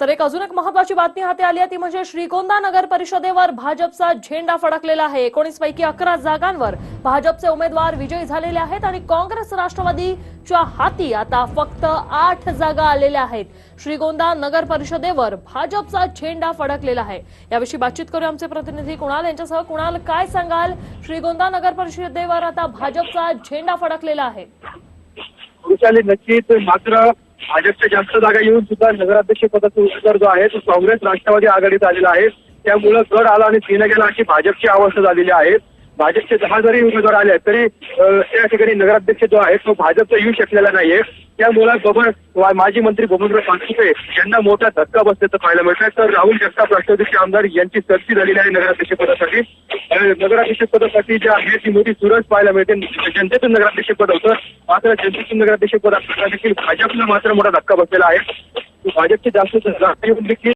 तर एक अजून एक महत्वाची बातमी हाती आली आहे ती म्हणजे श्रीगोंदा नगर परिषदेवर भाजपचा झेंडा फडकलेला आहे. एकोणीस पैकी अकरा जागांवर भाजपचे उमेदवार विजयी झालेले आहेत आणि काँग्रेस राष्ट्रवादीच्या हाती आता फक्त आठ जागा आलेल्या आहेत. श्रीगोंदा नगर परिषदेवर भाजपचा झेंडा फडकलेला आहे. याविषयी बातचीत करू आमचे प्रतिनिधी कुणाल. यांच्यासह कुणाल काय सांगाल? श्रीगोंदा नगर परिषदेवर आता भाजपचा झेंडा फडकलेला आहे. नक्कीच. मात्र भाजपच्या जास्त जागा येऊन सुद्धा नगराध्यक्ष पदाचा उमेदवार जो आहे तो काँग्रेस राष्ट्रवादी आघाडीत आलेला आहे. त्यामुळं गड आला आणि तिने गेला अशी भाजपची अवस्था झालेली आहे. भाजपचे दहा जरी उमेदवार आले तरी त्या ठिकाणी नगराध्यक्ष जो आहे तो भाजपचा येऊ शकलेला नाहीये. त्यामुळे बबन माजी मंत्री बबनराव पानसुपे यांना मोठा धक्का बसल्याचं पाहायला मिळतंय. तर राहुल जगताप राष्ट्रवादीचे आमदार यांची चर्ची झालेली आहे नगराध्यक्ष पदासाठी. नगराध्यक्ष पदासाठी जी आहे ती मोठी सुरज पाहायला मिळते. जनतेतून नगराध्यक्ष पद होतं. मात्र जनतेतून नगराध्यक्ष पद असताना देखील भाजपला मात्र मोठा धक्का बसलेला आहे. भाजपचे जास्त देखील